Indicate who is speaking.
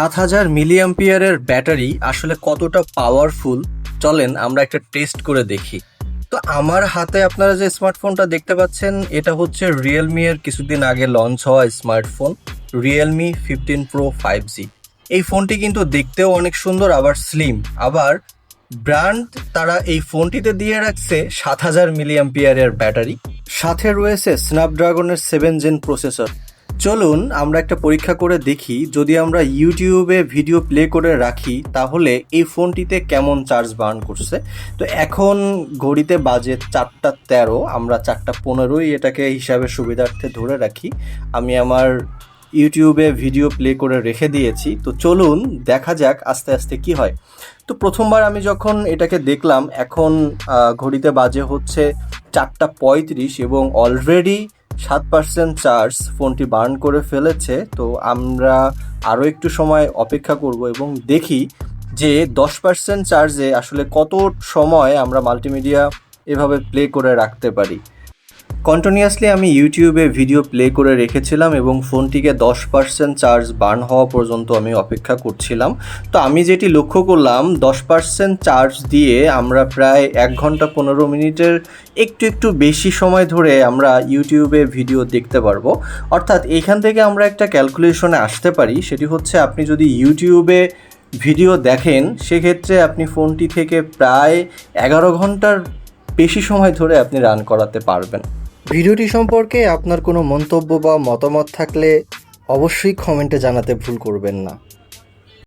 Speaker 1: সাত হাজার মিলিয়াম্পিয়ারের ব্যাটারি আসলে কতটা পাওয়ারফুল চলেন আমরা একটা টেস্ট করে দেখি। তো আমার হাতে আপনারা যে স্মার্টফোনটা দেখতে পাচ্ছেন, এটা হচ্ছে রিয়েলমি এর কিছুদিন আগে লঞ্চ হওয়া smartphone Realme fifteen Pro five G এই ফোনটি কিন্তু দেখতেও অনেক সুন্দর, আবার স্লিম আবার ব্র্যান্ড তারা এই ফোনটিতে দিয়ে রাখছে সাত হাজার মিলিয়াম্পিয়ারের ব্যাটারি। সাথে রয়েছে স্ন্যাপড্রাগনের সেভেন জেন প্রসেসর চলুন আমরা একটা পরীক্ষা করে দেখি, যদি আমরা ইউটিউবে ভিডিও প্লে করে রাখি, তাহলে এই ফোনটিতে কেমন চার্জ বার্ন করছে? তো এখন ঘড়িতে বাজে চারটা তেরো, আমরা চারটা পনেরোই, এটাকে হিসাবে সুবিধার্থে ধরে রাখি। আমি আমার ইউটিউবে ভিডিও প্লে করে রেখে দিয়েছি, তো চলুন দেখা যাক আস্তে আস্তে কি হয়। তো প্রথমবার আমি যখন এটাকে দেখলাম, এখন ঘড়িতে বাজে হচ্ছে চারটা পঁয়ত্রিশ এবং অলরেডি সাত পার্সেন্ট চার্জ ফোনটি বার্ন করে ফেলেছে, তো আমরা আরও একটু সময় অপেক্ষা করব এবং দেখি যে দশ পার্সেন্ট চার্জে আসলে কত সময় আমরা মাল্টিমিডিয়া এভাবে প্লে করে রাখতে পারি। কন্টিনিউয়াসলি আমি ইউটিউবে ভিডিও প্লে করে রেখেছিলাম এবং ফোনটিকে দশ পার্সেন্ট চার্জ বার্ন হওয়া পর্যন্ত আমি অপেক্ষা করছিলাম। তো আমি যেটি লক্ষ্য করলাম, দশ পার্সেন্ট চার্জ দিয়ে আমরা প্রায় এক ঘণ্টা পনেরো মিনিটের একটু একটু বেশি সময় ধরে আমরা ইউটিউবে ভিডিও দেখতে পারব। অর্থাৎ এখান থেকে আমরা একটা ক্যালকুলেশনে আসতে পারি, সেটি হচ্ছে আপনি যদি ইউটিউবে ভিডিও দেখেন, সেক্ষেত্রে আপনি ফোনটি থেকে প্রায় এগারো ঘণ্টার বেশি সময় ধরে আপনি রান করাতে পারবেন। ভিডিওটি সম্পর্কে আপনার কোনো মন্তব্য বা মতামত থাকলে অবশ্যই কমেন্টে জানাতে ভুল করবেন না।